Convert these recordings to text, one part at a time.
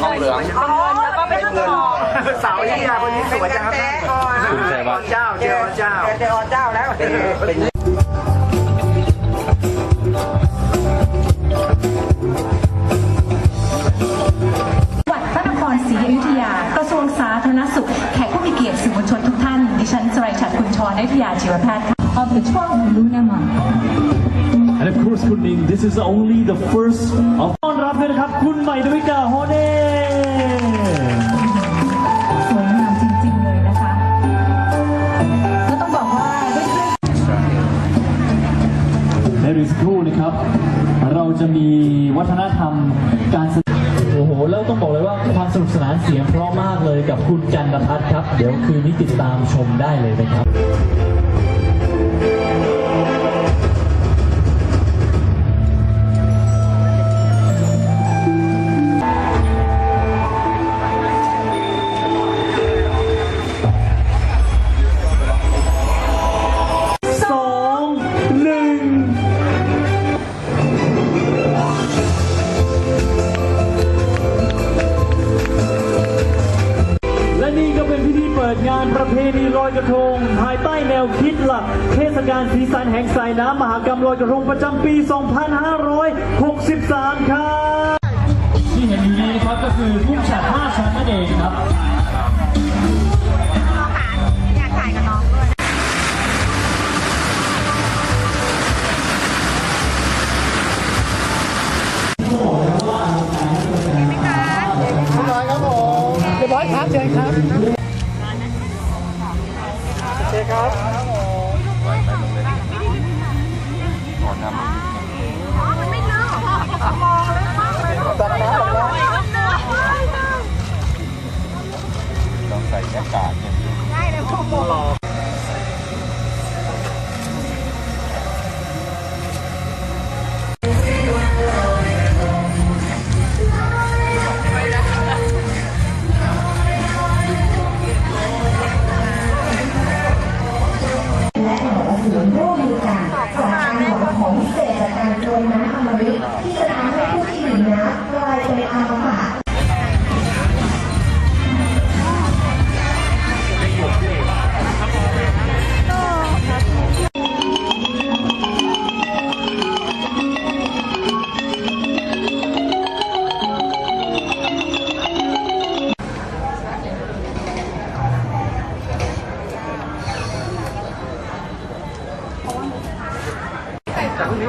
ทองเหลืองเป็นเงินแล้วก็เป็นทองสาวยี่ยาคนนี้สวยจังครับคุณชัยวัฒน์เจ้าเจ้าเจ้าเจอเจ้าแล้วเป็นจังหวัดพระนครศรีอยุธยากระทรวงสาธารณสุข แขกผู้มีเกียรติสื่อมวลชนทุกท่าน ดิฉันสไรฉัตรคุณชรนิทยาชีวแพทย์ค่ะ of the 12 Luna month And of course คุณมิง this is only the first of ต้อน รับด้วยนะครับ คุณใหม่ดาวิกาโฮเน่สวยงามจริงๆเลยนะคะ ก็ต้องบอกว่าด้วยเครื่องในรีสครู่นะครับ เราจะมีวัฒนธรรมการแสดงโอ้โห แล้วต้องบอกเลยว่าความสนุกสนานเสียงเพราะมากเลยกับคุณกันตพัฒน์ครับ เดี๋ยวคืนนี้ติดตามชมได้เลยนะครับ ลอยกระทง ภายใต้แนวคิดหลัก เทศกาลสีสันแห่งสายน้ำมหากรรมลอยกระทงประจำปี 2563 ครับ ที่เห็นอยู่นี้นะครับก็คือกุ้งแฉก5ชั้นนั่นเองครับอยากถ่ายกับน้องด้วยต้องใส่หน้ากากเนี่ยได้เลยพ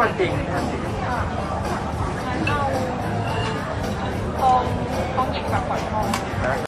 วันจริง